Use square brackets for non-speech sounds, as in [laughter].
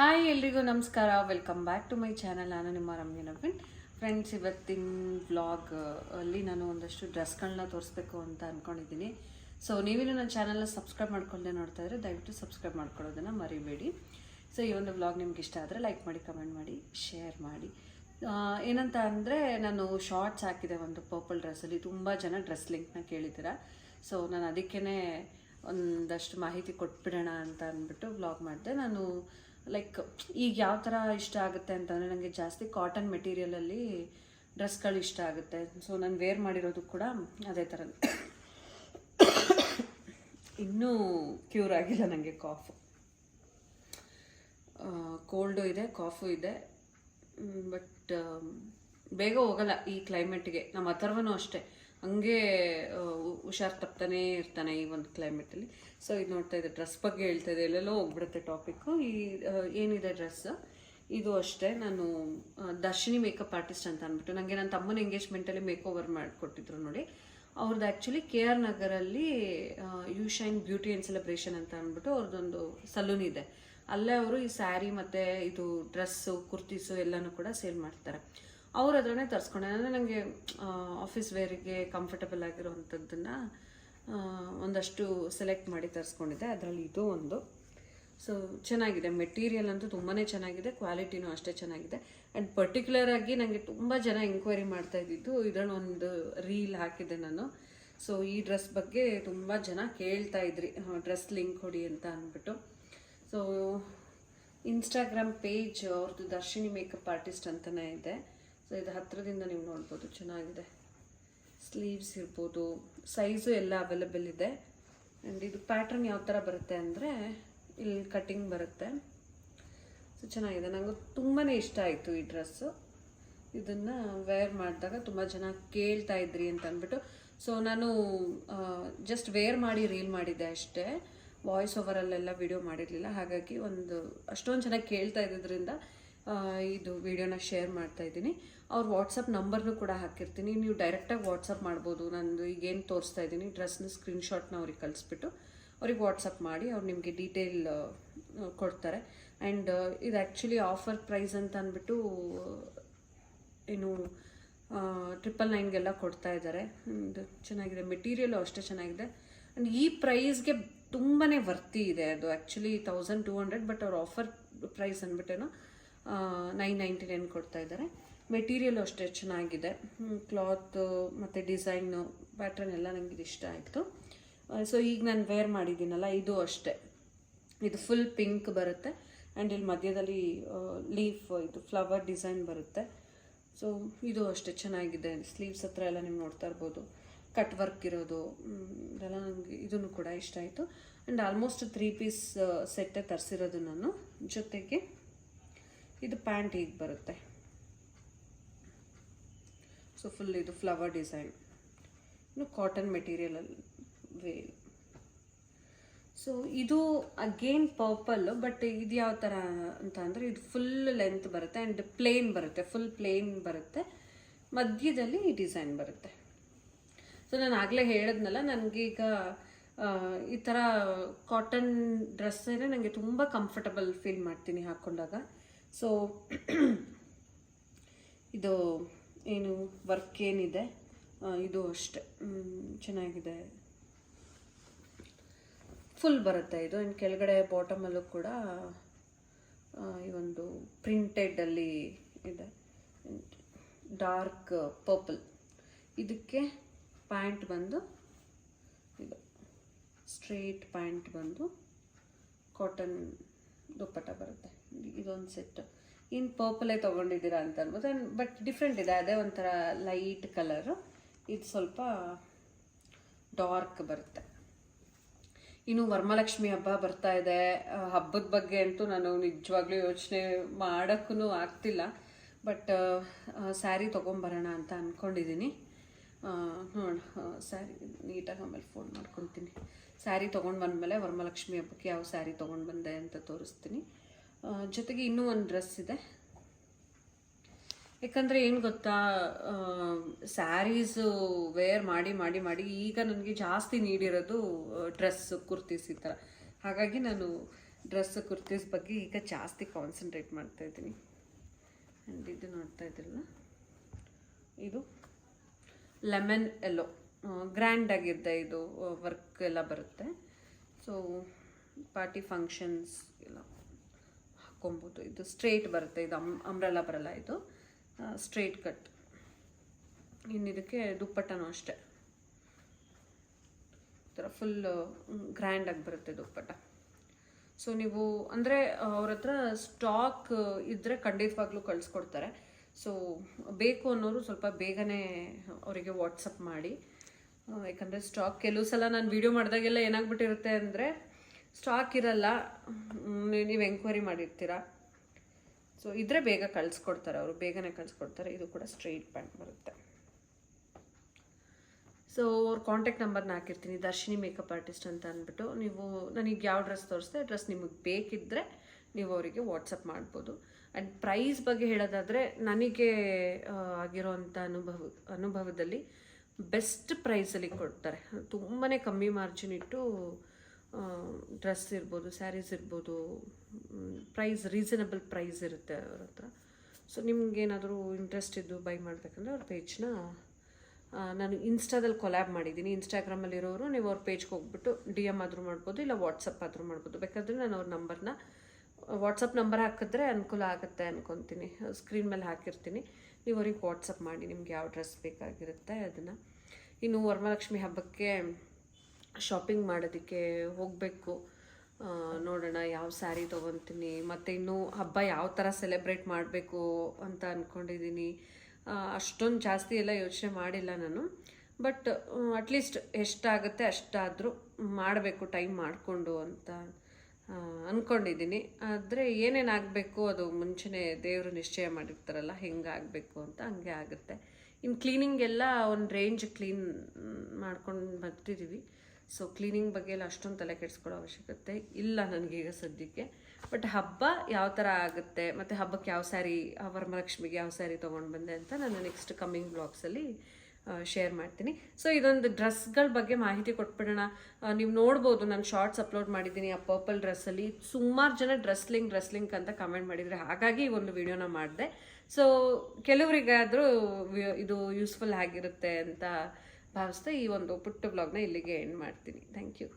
Hi ಎಲ್ರಿಗೂ ನಮಸ್ಕಾರ. Welcome back to my channel ನಾನು ನಿಮ್ಮ ರಮ್ಯ ನವೀನ್. ಫ್ರೆಂಡ್ಸ್ ಇವತ್ತಿನ ವ್ಲಾಗ್ ಅಲ್ಲಿ ನಾನು ಒಂದಷ್ಟು ಡ್ರೆಸ್ಗಳನ್ನ ತೋರಿಸ್ಬೇಕು ಅಂತ ಅನ್ಕೊಂಡಿದ್ದೀನಿ. ಸೊ ನೀವೇನು ನನ್ನ ಚಾನಲ್ನ ಸಬ್ಸ್ಕ್ರೈಬ್ ಮಾಡ್ಕೊಂಡೆ ನೋಡ್ತಾ ಇದ್ರೆ ದಯವಿಟ್ಟು ಸಬ್ಸ್ಕ್ರೈಬ್ ಮಾಡ್ಕೊಳ್ಳೋದನ್ನು ಮರಿಬೇಡಿ. ಸೊ ಈ ಒಂದು ವ್ಲಾಗ್ ನಿಮ್ಗೆ ಇಷ್ಟ ಆದರೆ ಲೈಕ್ ಮಾಡಿ ಕಮೆಂಟ್ ಮಾಡಿ ಶೇರ್ ಮಾಡಿ. ಏನಂತ ಅಂದರೆ ನಾನು ಶಾರ್ಟ್ಸ್ ಹಾಕಿದೆ, ಒಂದು ಪರ್ಪಲ್ ಡ್ರೆಸ್ಸಲ್ಲಿ ತುಂಬ ಜನ ಡ್ರೆಸ್ ಲಿಂಕ್ನ ಕೇಳಿದ್ದೀರ. ಸೊ ನಾನು ಅದಕ್ಕೇ ಒಂದಷ್ಟು ಮಾಹಿತಿ ಕೊಟ್ಬಿಡೋಣ ಅಂತ ಅಂದ್ಬಿಟ್ಟು ವ್ಲಾಗ್ ಮಾಡಿದೆ. ನಾನು ಲೈಕ್ ಈಗ ಯಾವ ಥರ ಇಷ್ಟ ಆಗುತ್ತೆ ಅಂತಂದರೆ ನನಗೆ ಜಾಸ್ತಿ ಕಾಟನ್ ಮೆಟೀರಿಯಲಲ್ಲಿ ಡ್ರೆಸ್ಗಳು ಇಷ್ಟ ಆಗುತ್ತೆ. ಸೊ ನಾನು ವೇರ್ ಮಾಡಿರೋದು ಕೂಡ ಅದೇ ಥರ ಇನ್ನೂ ಕ್ಯೂರ್ ಆಗಿಲ್ಲ ನನಗೆ ಕಾಫು ಕೋಲ್ಡು ಇದೆ ಕಾಫು ಇದೆ. ಬಟ್ ಬೇಗ ಹೋಗಲ್ಲ ಈ ಕ್ಲೈಮೇಟ್ಗೆ ನಮ್ಮ ಅಥರ್ವನೂ ಅಷ್ಟೇ. ಹಂಗೆ ಹುಷಾರ್ ತಪ್ತಾನೇ ಇರ್ತಾನೆ ಈ ಒಂದು ಕ್ಲೈಮೇಟಲ್ಲಿ ಸೊ ಇದು ನೋಡ್ತಾ ಇದೆ ಡ್ರೆಸ್ ಬಗ್ಗೆ ಹೇಳ್ತಾ ಇದೆ ಎಲ್ಲೆಲ್ಲೋ ಹೋಗ್ಬಿಡುತ್ತೆ ಟಾಪಿಕ್ಕು ಈ ಏನಿದೆ ಡ್ರೆಸ್ ಇದು ಅಷ್ಟೇ, ನಾನು ದರ್ಶಿನಿ ಮೇಕಪ್ ಆರ್ಟಿಸ್ಟ್ ಅಂತ ಅಂದ್ಬಿಟ್ಟು ನನಗೆ ನನ್ನ ತಮ್ಮನ ಎಂಗೇಜ್ಮೆಂಟಲ್ಲಿ ಮೇಕ್ ಓವರ್ ಮಾಡಿಕೊಟ್ಟಿದ್ರು ನೋಡಿ. ಅವ್ರದ್ದು actually K R ನಗರಲ್ಲಿ U shine beauty and celebration ಅಂತ ಅಂದ್ಬಿಟ್ಟು ಅವ್ರದ್ದೊಂದು ಸಲೂನ್ ಇದೆ. ಅಲ್ಲೇ ಅವರು ಈ ಸ್ಯಾರಿ ಮತ್ತು ಇದು ಡ್ರೆಸ್ಸು ಕುರ್ತೀಸು ಎಲ್ಲನೂ ಕೂಡ ಸೇಲ್ ಮಾಡ್ತಾರೆ. ಅವ್ರ ಹತ್ರನೇ ತರಿಸ್ಕೊಂಡೆ. ಅಂದರೆ ನನಗೆ ಆಫೀಸ್ ವೇರಿಗೆ ಕಂಫರ್ಟಬಲ್ ಆಗಿರೋವಂಥದ್ದನ್ನು ಒಂದಷ್ಟು ಸೆಲೆಕ್ಟ್ ಮಾಡಿ ತರಿಸ್ಕೊಂಡಿದ್ದೆ. ಅದರಲ್ಲಿ ಇದು ಒಂದು. ಸೊ ಚೆನ್ನಾಗಿದೆ. ಮೆಟೀರಿಯಲ್ ಅಂತೂ ತುಂಬಾ ಚೆನ್ನಾಗಿದೆ. ಕ್ವಾಲಿಟಿನೂ ಅಷ್ಟೇ ಚೆನ್ನಾಗಿದೆ. ಆ್ಯಂಡ್ ಪರ್ಟಿಕ್ಯುಲರ್ ಆಗಿ ನನಗೆ ತುಂಬ ಜನ ಎಂಕ್ವೈರಿ ಮಾಡ್ತಾ ಇದ್ದಿದ್ದು, ಇದರಲ್ಲಿ ಒಂದು ರೀಲ್ ಹಾಕಿದ್ದೆ ನಾನು. ಸೊ ಈ ಡ್ರೆಸ್ ಬಗ್ಗೆ ತುಂಬ ಜನ ಕೇಳ್ತಾ ಇದ್ರಿ. ಡ್ರೆಸ್ ಲಿಂಕ್ ಕೊಡಿ ಅಂತ ಅಂದ್ಬಿಟ್ಟು. ಸೊ ಇನ್ಸ್ಟಾಗ್ರಾಮ್ ಪೇಜ್ ಅವ್ರದ್ದು ದರ್ಶಿನಿ ಮೇಕಪ್ ಆರ್ಟಿಸ್ಟ್ ಅಂತಲೇ ಇದೆ. ಸೊ ಇದು ಹತ್ತಿರದಿಂದ ನೀವು ನೋಡ್ಬೋದು, ಚೆನ್ನಾಗಿದೆ. ಸ್ಲೀವ್ಸ್ ಇರ್ಬೋದು ಸೈಜು ಎಲ್ಲ ಅವೈಲೇಬಲ್ ಇದೆ. ಆ್ಯಂಡ್ ಇದು ಪ್ಯಾಟ್ರನ್ ಯಾವ ಥರ ಬರುತ್ತೆ ಅಂದರೆ, ಇಲ್ಲಿ ಕಟ್ಟಿಂಗ್ ಬರುತ್ತೆ. ಸೊ ಚೆನ್ನಾಗಿದೆ. ನನಗೆ ತುಂಬಾ ಇಷ್ಟ ಆಯಿತು ಈ ಡ್ರೆಸ್ಸು ಇದನ್ನು ವೇರ್ ಮಾಡಿದಾಗ ತುಂಬ ಜನ ಕೇಳ್ತಾ ಇದ್ರಿ ಅಂತ ಅಂದ್ಬಿಟ್ಟು. ಸೊ ನಾನು ಜಸ್ಟ್ ವೇರ್ ಮಾಡಿ ರೀಲ್ ಮಾಡಿದ್ದೆ ಅಷ್ಟೇ. ವಾಯ್ಸ್ ಓವರಲ್ಲೆಲ್ಲ ವಿಡಿಯೋ ಮಾಡಿರಲಿಲ್ಲ. ಹಾಗಾಗಿ ಒಂದು, ಅಷ್ಟೊಂದು ಜನ ಕೇಳ್ತಾ ಇದ್ದಿದ್ರಿಂದ ಇದು ವಿಡಿಯೋನ ಶೇರ್ ಮಾಡ್ತಾ ಇದ್ದೀನಿ. ಅವ್ರ ವಾಟ್ಸಪ್ ನಂಬರ್ನು ಕೂಡ ಹಾಕಿರ್ತೀನಿ. ನೀವು ಡೈರೆಕ್ಟಾಗಿ ವಾಟ್ಸಪ್ ಮಾಡ್ಬೋದು. ನಂದು ಈಗೇನು ತೋರಿಸ್ತಾ ಇದ್ದೀನಿ ಡ್ರೆಸ್ನ ಸ್ಕ್ರೀನ್ಶಾಟ್ನ ಅವ್ರಿಗೆ ಕಳಿಸ್ಬಿಟ್ಟು ಅವ್ರಿಗೆ ವಾಟ್ಸಪ್ ಮಾಡಿ ಅವ್ರು ನಿಮಗೆ ಡೀಟೇಲ್ ಕೊಡ್ತಾರೆ. ಆ್ಯಂಡ್ ಇದು ಆ್ಯಕ್ಚುಲಿ ಆಫರ್ ಪ್ರೈಸ್ ಅಂತ ಅಂದ್ಬಿಟ್ಟು, ಏನು ಟ್ರಿಪಲ್ ನೈನ್ಗೆಲ್ಲ ಕೊಡ್ತಾ ಇದ್ದಾರೆ ಇದು ಚೆನ್ನಾಗಿದೆ. ಮೆಟೀರಿಯಲು ಅಷ್ಟೇ ಚೆನ್ನಾಗಿದೆ. ಆ್ಯಂಡ್ ಈ ಪ್ರೈಸ್ಗೆ ತುಂಬಾ ವರ್ತಿ ಇದೆ ಅದು. Actually thousand two hundred but ಅವ್ರ ಆಫರ್ ಪ್ರೈಸ್ ಅಂದ್ಬಿಟ್ಟೇನೋ ನೈನ್ ನೈಂಟಿ ನೈನ್ ಕೊಡ್ತಾ ಇದ್ದಾರೆ ಮೆಟೀರಿಯಲು ಅಷ್ಟೇ ಚೆನ್ನಾಗಿದೆ. ಕ್ಲಾತ್, ಮತ್ತು ಡಿಸೈನು, ಪ್ಯಾಟ್ರನ್ ಎಲ್ಲ ನನಗೆ ಇಷ್ಟ ಆಯಿತು. ಸೊ ಈಗ ನಾನು ವೇರ್ ಮಾಡಿದ್ದೀನಲ್ಲ, ಇದು ಅಷ್ಟೇ. ಇದು ಫುಲ್ ಪಿಂಕ್ ಬರುತ್ತೆ ಆ್ಯಂಡ್ ಇಲ್ಲಿ ಮಧ್ಯದಲ್ಲಿ ಲೀಫ್ ಇದು ಫ್ಲವರ್ ಡಿಸೈನ್ ಬರುತ್ತೆ. ಸೊ ಇದು ಅಷ್ಟೇ ಚೆನ್ನಾಗಿದೆ. ಸ್ಲೀವ್ಸ್ ಹತ್ರ ಎಲ್ಲ ನೀವು ನೋಡ್ತಾ ಇರ್ಬೋದು. ಕಟ್ ವರ್ಕ್ ಇರೋದು ಇದೆಲ್ಲ ನನಗೆ ಇದನ್ನು ಕೂಡ ಇಷ್ಟ ಆಯಿತು. ಆ್ಯಂಡ್ ಆಲ್ಮೋಸ್ಟ್ ತ್ರೀ ಪೀಸ್ ಸೆಟ್ಟೇ ತರಿಸಿರೋದು ನಾನು. ಜೊತೆಗೆ ಇದು ಪ್ಯಾಂಟ್ ಹೀಗೆ ಬರುತ್ತೆ. ಸೊ ಫುಲ್ ಇದು ಫ್ಲವರ್ ಡಿಸೈನ್ ಇನ್ನು ಕಾಟನ್ ಮೆಟೀರಿಯಲಲ್ಲಿ ವೇಲ್ ಸೊ ಇದು ಅಗೇನ್ ಪರ್ಪಲ್ ಬಟ್ ಇದು ಯಾವ ಥರ ಅಂತ ಅಂದರೆ ಇದು ಫುಲ್ ಲೆಂತ್ ಬರುತ್ತೆ ಆ್ಯಂಡ್ ಪ್ಲೇನ್ ಬರುತ್ತೆ ಫುಲ್ ಪ್ಲೇನ್ ಬರುತ್ತೆ. ಮಧ್ಯದಲ್ಲಿ ಈ ಡಿಸೈನ್ ಬರುತ್ತೆ. ಸೊ ನಾನು ಆಗಲೇ ಹೇಳಿದ್ನಲ್ಲ ನನಗೀಗ ಈ ಥರ ಕಾಟನ್ ಡ್ರೆಸ್ಸೇ ನನಗೆ ತುಂಬ ಕಂಫರ್ಟಬಲ್ ಫೀಲ್ ಮಾಡ್ತೀನಿ ಹಾಕ್ಕೊಂಡಾಗ ಸೊ [clears throat] ಇದು ಏನು ವರ್ಕ್ ಏನಿದೆ? ಇದು ಅಷ್ಟೆ. ಚೆನ್ನಾಗಿದೆ. ಫುಲ್ ಬರುತ್ತೆ ಇದು. ಆ್ಯಂಡ್ ಕೆಳಗಡೆ ಬಾಟಮಲ್ಲೂ ಕೂಡ ಈ ಒಂದು ಪ್ರಿಂಟೆಡಲ್ಲಿ ಇದೆ. ಡಾರ್ಕ್ ಪರ್ಪಲ್ ಇದಕ್ಕೆ ಪ್ಯಾಂಟ್ ಬಂದು, ಇದು ಸ್ಟ್ರೇಟ್ ಪ್ಯಾಂಟ್ ಬಂದು ಕಾಟನ್ ದುಪ್ಪಟ್ಟ ಬರುತ್ತೆ. ಇದೊಂದು ಸೆಟ್ ಇನ್ನು ಪರ್ಪಲೇ ತೊಗೊಂಡಿದ್ದೀರಾ ಅಂತ ಅನ್ಬೋದು. ಬಟ್ ಡಿಫ್ರೆಂಟ್ ಇದೆ. ಅದೇ ಒಂಥರ ಲೈಟ್ ಕಲರು ಇದು ಸ್ವಲ್ಪ ಡಾರ್ಕ್ ಬರುತ್ತೆ. ಇನ್ನು ವರಮಹಾಲಕ್ಷ್ಮಿ ಹಬ್ಬ ಬರ್ತಾ ಇದೆ. ಹಬ್ಬದ ಬಗ್ಗೆ ಅಂತೂ ನಾನು ನಿಜವಾಗ್ಲೂ ಯೋಚನೆ ಮಾಡೋಕ್ಕೂ ಆಗ್ತಿಲ್ಲ. ಬಟ್ ಸ್ಯಾರಿ ತೊಗೊಂಬರೋಣ ಅಂತ ಅಂದ್ಕೊಂಡಿದ್ದೀನಿ ನೋಡೋಣ ಸ್ಯಾರಿ ನೀಟಾಗಿ ಆಮೇಲೆ ಫೋನ್ ಮಾಡ್ಕೊತೀನಿ. ಸ್ಯಾರಿ ತೊಗೊಂಡು ಬಂದಮೇಲೆ ವರಮಹಾಲಕ್ಷ್ಮಿ ಹಬ್ಬಕ್ಕೆ ಯಾವ ಸ್ಯಾರಿ ತೊಗೊಂಡು ಬಂದೆ ಅಂತ ತೋರಿಸ್ತೀನಿ. ಜೊತೆಗೆ ಇನ್ನೂ ಒಂದು ಡ್ರೆಸ್ ಇದೆ. ಯಾಕಂದರೆ ಏನು ಗೊತ್ತಾ ಸ್ಯಾರೀಸು ವೇರ್ ಮಾಡಿ ಮಾಡಿ ಮಾಡಿ ಈಗ ನನಗೆ ಜಾಸ್ತಿ ನೀಡಿರೋದು ಡ್ರೆಸ್ ಕುರ್ತೀಸ್ ಈ ಥರ ಹಾಗಾಗಿ ನಾನು ಡ್ರೆಸ್ ಕುರ್ತೀಸ್ ಬಗ್ಗೆ ಈಗ ಜಾಸ್ತಿ ಕಾನ್ಸಂಟ್ರೇಟ್ ಮಾಡ್ತಾ ಇದ್ದೀನಿ. ಆ್ಯಂಡ್ ಇದು ನೋಡ್ತಾ ಇದ್ರಲ್ಲ? ಇದು ಲೆಮನ್ ಎಲ್ಲೋ ಗ್ರ್ಯಾಂಡ್ ಆಗಿದೆ ಇದು ವರ್ಕ್ ಎಲ್ಲ ಬರುತ್ತೆ. ಸೊ ಪಾರ್ಟಿ ಫಂಕ್ಷನ್ಸ್ ಎಲ್ಲ. ಹಾಕೊಬೋದು ಇದು ಸ್ಟ್ರೇಟ್ ಬರುತ್ತೆ. ಇದು ಅಮ್ ಅಂಬ್ರೆಲ್ಲ ಬರಲ್ಲ ಇದು. ಸ್ಟ್ರೇಟ್ ಕಟ್ ಇನ್ನು ಇದಕ್ಕೆ ದುಪ್ಪಟ್ಟನೂ ಅಷ್ಟೇ. ಥರ ಫುಲ್ ಗ್ರ್ಯಾಂಡಾಗಿ ಬರುತ್ತೆ ದುಪ್ಪಟ್ಟ. ಸೊ ನೀವು, ಅಂದರೆ ಅವ್ರ ಹತ್ರ ಸ್ಟಾಕ್ ಇದ್ದರೆ ಖಂಡಿತವಾಗ್ಲೂ ಕಳಿಸ್ಕೊಡ್ತಾರೆ. ಸೊ ಬೇಕು ಅನ್ನೋರು ಸ್ವಲ್ಪ ಬೇಗನೆ ಅವರಿಗೆ ವಾಟ್ಸಪ್ ಮಾಡಿ. ಯಾಕಂದರೆ ಸ್ಟಾಕ್ ಕೆಲವು ಸಲ ನಾನು ವೀಡಿಯೋ ಮಾಡಿದಾಗೆಲ್ಲ ಏನಾಗ್ಬಿಟ್ಟಿರುತ್ತೆ ಅಂದರೆ ಸ್ಟಾಕ್ ಇರಲ್ಲ. ನೀವು ಎಂಕ್ವೈರಿ ಮಾಡಿರ್ತೀರಾ? ಸೊ ಇದ್ರೆ ಬೇಗ ಕಳಿಸ್ಕೊಡ್ತಾರೆ ಅವರು. ಬೇಗನೆ ಕಳಿಸ್ಕೊಡ್ತಾರೆ. ಇದು ಕೂಡ ಸ್ಟ್ರೈಟ್ ಪ್ಯಾಂಟ್ ಬರುತ್ತೆ. ಸೊ ಅವ್ರ ಕಾಂಟ್ಯಾಕ್ಟ್ ನಂಬರ್ನ ಹಾಕಿರ್ತೀನಿ. ದರ್ಶಿನಿ ಮೇಕಪ್ ಆರ್ಟಿಸ್ಟ್ ಅಂತ ಅಂದ್ಬಿಟ್ಟು. ನೀವು ನನಗೆ ಯಾವ ಡ್ರೆಸ್ ತೋರಿಸ್ದೆ ಡ್ರೆಸ್ ನಿಮಗೆ ಬೇಕಿದ್ದರೆ ನೀವು ಅವರಿಗೆ ವಾಟ್ಸಪ್ ಮಾಡ್ಬೋದು. ಆ್ಯಂಡ್ ಪ್ರೈಸ್ ಬಗ್ಗೆ ಹೇಳೋದಾದರೆ, ನನಗೆ ಆಗಿರೋವಂಥ ಅನುಭವ ಅನುಭವದಲ್ಲಿ ಬೆಸ್ಟ್ ಪ್ರೈಸಲ್ಲಿ ಕೊಡ್ತಾರೆ. ತುಂಬಾ ಕಮ್ಮಿ ಮಾರ್ಜಿನ್ ಇಟ್ಟು ಡ್ರೆಸ್ ಇರ್ಬೋದು, ಸ್ಯಾರೀಸ್ ಇರ್ಬೋದು ಪ್ರೈಸ್, ರೀಸನಬಲ್ ಪ್ರೈಸ್ ಇರುತ್ತೆ ಅವ್ರ ಹತ್ರ. ಸೊ ನಿಮ್ಗೇನಾದರೂ ಇಂಟ್ರೆಸ್ಟ್ ಇದ್ದು ಬೈ ಮಾಡಬೇಕಂದ್ರೆ ಅವ್ರ ಪೇಜ್ನ ನಾನು ಇನ್ಸ್ಟಾದಲ್ಲಿ ಕೊಲ್ಯಾಬ್ ಮಾಡಿದ್ದೀನಿ. ಇನ್ಸ್ಟಾಗ್ರಾಮಲ್ಲಿರೋರು ನೀವು ಅವ್ರ ಪೇಜ್ಗೆ ಹೋಗ್ಬಿಟ್ಟು ಡಿ ಎಂ ಆದರೂ ಮಾಡ್ಬೋದು, ಇಲ್ಲ ವಾಟ್ಸಪ್ ಆದರೂ ಮಾಡ್ಬೋದು. ಬೇಕಾದರೆ ನಾನು ಅವ್ರ ನಂಬರ್ನ ವಾಟ್ಸಪ್ ನಂಬರ್ ಹಾಕಿದ್ರೆ ಅನುಕೂಲ ಆಗುತ್ತೆ ಅಂದ್ಕೊತೀನಿ ಸ್ಕ್ರೀನ್ ಮೇಲೆ ಹಾಕಿರ್ತೀನಿ. ನೀವು ಅವ್ರಿಗೆ ವಾಟ್ಸಪ್ ಮಾಡಿ ನಿಮ್ಗೆ ಯಾವ ಡ್ರೆಸ್ ಬೇಕಾಗಿರುತ್ತೆ ಅದನ್ನು. ಇನ್ನು ವರಮಹಾಲಕ್ಷ್ಮಿ ಹಬ್ಬಕ್ಕೆ ಶಾಪಿಂಗ್ ಮಾಡೋದಕ್ಕೆ ಹೋಗಬೇಕು. ನೋಡೋಣ ಯಾವ ಸ್ಯಾರಿ ತೊಗೊತೀನಿ, ಮತ್ತು ಇನ್ನೂ ಹಬ್ಬ ಯಾವ ಥರ ಸೆಲೆಬ್ರೇಟ್ ಮಾಡಬೇಕು ಅಂತ ಅಂದ್ಕೊಂಡಿದ್ದೀನಿ ಅಷ್ಟೊಂದು ಜಾಸ್ತಿ ಎಲ್ಲ ಯೋಚನೆ ಮಾಡಿಲ್ಲ ನಾನು. ಬಟ್ ಅಟ್ಲೀಸ್ಟ್ ಎಷ್ಟಾಗುತ್ತೆ ಅಷ್ಟಾದರೂ ಮಾಡಬೇಕು ಟೈಮ್ ಮಾಡಿಕೊಂಡು ಅಂತ ಅಂದ್ಕೊಂಡಿದ್ದೀನಿ ಆದರೆ ಏನೇನು ಆಗಬೇಕು ಅದು ಮುಂಚೆನೇ ದೇವರು ನಿಶ್ಚಯ ಮಾಡಿರ್ತಾರಲ್ಲ ಹೆಂಗೆ ಆಗಬೇಕು ಅಂತ ಹಂಗೆ ಆಗುತ್ತೆ. ಇನ್ನು ಕ್ಲೀನಿಂಗ್ ಎಲ್ಲ ಒಂದು ರೇಂಜ್ ಕ್ಲೀನ್ ಮಾಡ್ಕೊಂಡು ಬರ್ತಿದ್ದೀವಿ ಸೊ ಕ್ಲೀನಿಂಗ್ ಬಗ್ಗೆ ಎಲ್ಲ ಅಷ್ಟೊಂದು ತಲೆ ಕೆಡಿಸ್ಕೊಳ್ಳೋ ಅವಶ್ಯಕತೆ ಇಲ್ಲ ನನಗೀಗ ಸದ್ಯಕ್ಕೆ. ಬಟ್ ಹಬ್ಬ ಯಾವ ಥರ ಆಗುತ್ತೆ, ಮತ್ತು ಹಬ್ಬಕ್ಕೆ ಯಾವ ಸ್ಯಾರಿ ವರಮಹಾಲಕ್ಷ್ಮಿಗೆ ಯಾವ ಸ್ಯಾರಿ ತೊಗೊಂಡು ಬಂದೆ ಅಂತ ನಾನು ನೆಕ್ಸ್ಟ್ ಕಮ್ಮಿಂಗ್ ಬ್ಲಾಗ್ಸಲ್ಲಿ ಶೇರ್ ಮಾಡ್ತೀನಿ. ಸೊ ಇದೊಂದು ಡ್ರೆಸ್ಗಳ ಬಗ್ಗೆ ಮಾಹಿತಿ ಕೊಟ್ಬಿಡೋಣ. ನೀವು ನೋಡ್ಬೋದು, ನಾನು ಶಾರ್ಟ್ಸ್ ಅಪ್ಲೋಡ್ ಮಾಡಿದ್ದೀನಿ, ಆ ಪರ್ಪಲ್ ಡ್ರೆಸ್ಸಲ್ಲಿ ಸುಮಾರು ಜನ ಡ್ರೆಸ್ಲಿಂಗ್ ಡ್ರೆಸ್ಲಿಂಗ್ ಅಂತ ಕಮೆಂಟ್ ಮಾಡಿದರೆ ಹಾಗಾಗಿ ಈ ಒಂದು ವಿಡಿಯೋನ ಮಾಡಿದೆ. ಸೊ ಕೆಲವರಿಗಾದರೂ ಇದು ಯೂಸ್ಫುಲ್ ಆಗಿರುತ್ತೆ ಅಂತ ಭಾವಿಸ್ತಾ ಈ ಒಂದು ಪುಟ್ಟ ಬ್ಲಾಗ್ನ ಇಲ್ಲಿಗೆ ಎಂಡ್ ಮಾಡ್ತೀನಿ. Thank you